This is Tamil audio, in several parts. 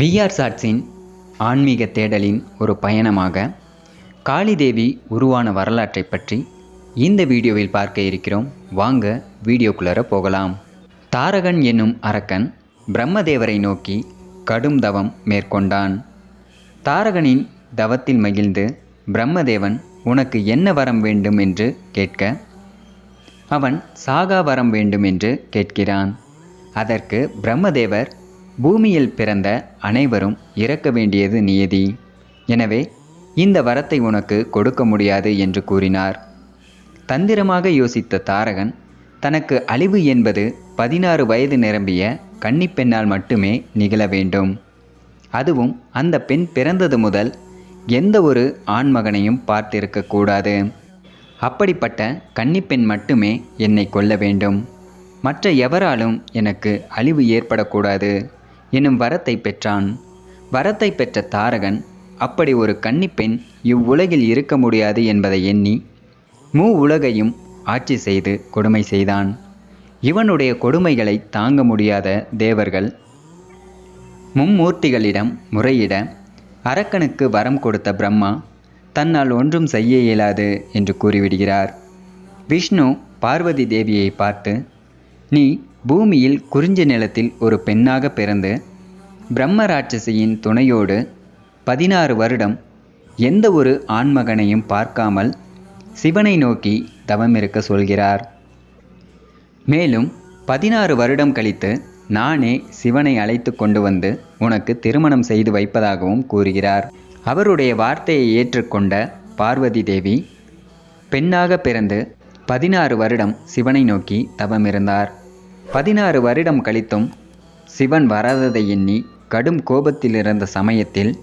விஆர் சாட்ஸின் ஆன்மீக தேடலின் ஒரு பயணமாக காளிதேவி உருவான வரலாற்றை பற்றி இந்த வீடியோவில் பார்க்க இருக்கிறோம். வாங்க வீடியோக்குள்ளார போகலாம். தாரகன் என்னும் அரக்கன் பிரம்மதேவரை நோக்கி கடும் தவம் மேற்கொண்டான். தாரகனின் தவத்தில் மகிழ்ந்து பிரம்மதேவன் உனக்கு என்ன வரம் வேண்டும் என்று கேட்க? அவன் சாகா வரம் வேண்டும் என்று கேட்கிறான். அதற்கு பிரம்மதேவர் பூமியில் பிறந்த அனைவரும் இறக்க வேண்டியது நியதி எனவே இந்த வரத்தை உனக்கு கொடுக்க முடியாது என்று கூறினார். தந்திரமாக யோசித்த தாரகன் தனக்கு அழிவு என்பது பதினாறு வயது நிரம்பிய கன்னிப்பெண்ணால் மட்டுமே நிகழ வேண்டும். அதுவும் அந்த பெண் பிறந்தது முதல் எந்த ஒரு ஆண்மகனையும் பார்த்திருக்கக்கூடாது அப்படிப்பட்ட கன்னிப்பெண் மட்டுமே என்னை கொல்ல வேண்டும். மற்ற எவராலும் எனக்கு அழிவு ஏற்படக்கூடாது. என்னும் வரத்தை பெற்றான். வரத்தை பெற்ற தாரகன் அப்படி ஒரு கன்னிப்பெண் இவ்வுலகில் இருக்க முடியாது என்பதை எண்ணி மூ உலகையும் ஆட்சி செய்து கொடுமை செய்தான். இவனுடைய கொடுமைகளை தாங்க முடியாத தேவர்கள் மும்மூர்த்திகளிடம் முறையிட அரக்கனுக்கு வரம் கொடுத்த பிரம்மா தன்னால் ஒன்றும் செய்ய இயலாது என்று கூறிவிடுகிறார். விஷ்ணு பார்வதி தேவியை பார்த்து நீ பூமியில் குறிஞ்ச நிலத்தில் ஒரு பெண்ணாக பிறந்து பிரம்மராட்சசியின் துணையோடு பதினாறு வருடம் எந்த ஒரு ஆண்மகனையும் பார்க்காமல் சிவனை நோக்கி தவமிருக்க சொல்கிறார். மேலும் பதினாறு வருடம் கழித்து நானே சிவனை அழைத்து கொண்டு வந்து உனக்கு திருமணம் செய்து வைப்பதாகவும் கூறுகிறார். அவருடைய வார்த்தையை ஏற்றுக்கொண்ட பார்வதி தேவி பெண்ணாக பிறந்து பதினாறு வருடம் சிவனை நோக்கி தவமிருந்தார். பதினாறு வருடம் கழித்தும் சிவன் வராததை எண்ணி கடும் கோபத்தில் இருந்த சமயத்தில்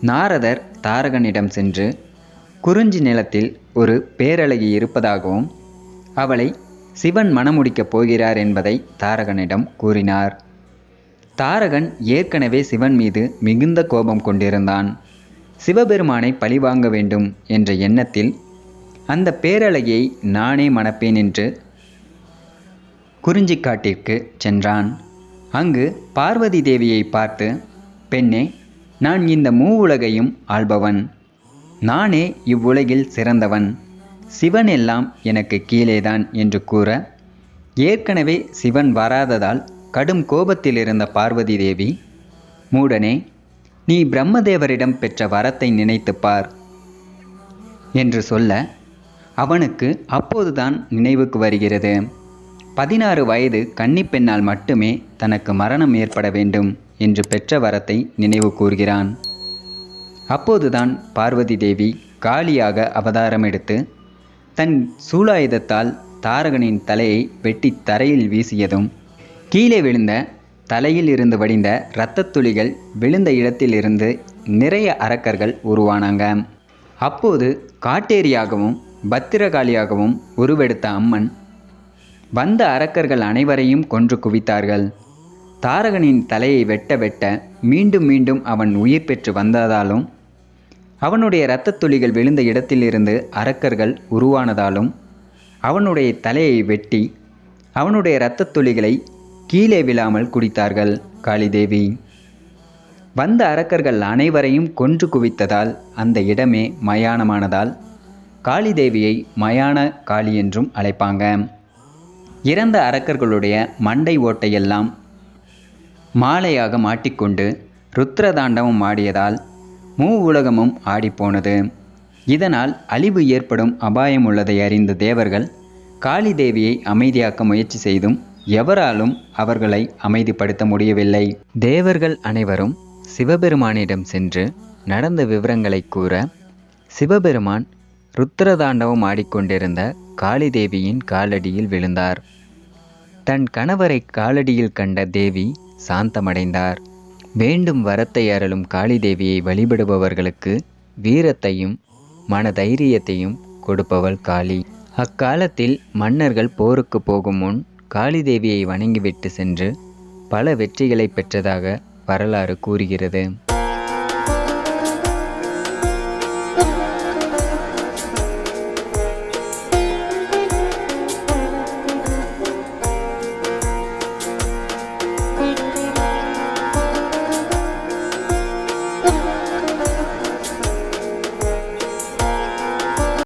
நாரதர் தாரகனிடம் சென்று குறிஞ்சி நிலத்தில் ஒரு பேரழகி இருப்பதாகவும் அவளை சிவன் மணமுடிக்கப் போகிறார் என்பதை தாரகனிடம் கூறினார். தாரகன் ஏற்கனவே சிவன் மீது மிகுந்த கோபம் கொண்டிருந்தான். சிவபெருமானை பழிவாங்க வேண்டும் என்ற எண்ணத்தில் அந்த பேரழகியை நானே மணப்பேன் என்று குறிஞ்சிக்காட்டிற்கு சென்றான். அங்கு பார்வதி தேவியை பார்த்து பெண்ணே நான் இந்த மூவுலகையும் ஆள்பவன். நானே இவ்வுலகில் சிறந்தவன். சிவன் எல்லாம் எனக்கு கீழேதான் என்று கூற ஏற்கனவே சிவன் வராததால் கடும் கோபத்தில் இருந்த பார்வதி தேவி மூடனே நீ பிரம்மதேவரிடம் பெற்ற வரத்தை நினைத்துப் பார் என்று சொல்ல அவனுக்கு அப்போதுதான் நினைவுக்கு வருகிறது. பதினாறு வயது கன்னிப்பெண்ணால் மட்டுமே தனக்கு மரணம் ஏற்பட வேண்டும் என்று பெற்ற வரத்தை நினைவு கூர்கிறான் அப்போதுதான் பார்வதி தேவி காளியாக அவதாரம் எடுத்து தன் சூலாயுதத்தால் தாரகனின் தலையை வெட்டி தரையில் வீசியதும் கீழே விழுந்த தலையில் இருந்து வடிந்த இரத்தத் துளிகள் விழுந்த இடத்திலிருந்து நிறைய அரக்கர்கள் உருவானாங்க. அப்போது காட்டேரியாகவும் பத்திரகாளியாகவும் உருவெடுத்த அம்மன் வந்த அரக்கர்கள் அனைவரையும் கொன்று குவித்தார்கள். தாரகனின் தலையை வெட்ட வெட்ட மீண்டும் மீண்டும் அவன் உயிர் பெற்று வந்ததாலும் அவனுடைய இரத்தத் துளிகள் விழுந்த இடத்திலிருந்து அரக்கர்கள் உருவானதாலும் அவனுடைய தலையை வெட்டி அவனுடைய இரத்தத் துளிகளை கீழே விழாமல் குடித்தார்கள் காளிதேவி. வந்த அரக்கர்கள் அனைவரையும் கொன்று குவித்ததால் அந்த இடமே மயானமானதால் காளிதேவியை மயான காளி என்றும் அழைப்பாங்க. இறந்த அரக்கர்களுடைய மண்டை ஓட்டையெல்லாம் மாலையாக மாட்டிக்கொண்டு ருத்ரதாண்டவம் ஆடியதால் மூ உலகமும் ஆடிப்போனது. இதனால் அழிவு ஏற்படும் அபாயம் உள்ளதை அறிந்த தேவர்கள் காளி தேவியை அமைதியாக்க முயற்சி செய்தும் எவராலும் அவர்களை அமைதிப்படுத்த முடியவில்லை. தேவர்கள் அனைவரும் சிவபெருமானிடம் சென்று நடந்த விவரங்களை கூற சிவபெருமான் ருத்ரதாண்டவம் ஆடிக்கொண்டிருந்த காளிதேவியின் காலடியில் விழுந்தார். தன் கணவரை காலடியில் கண்ட தேவி சாந்தமடைந்தார். வேண்டும் வரத்தை அருளும் காளிதேவியை வழிபடுபவர்களுக்கு வீரத்தையும் மன தைரியத்தையும் கொடுப்பவள் காளி. அக்காலத்தில் மன்னர்கள் போருக்கு போகும் முன் காளிதேவியை வணங்கிவிட்டு சென்று பல வெற்றிகளை பெற்றதாக வரலாறு கூறுகிறது.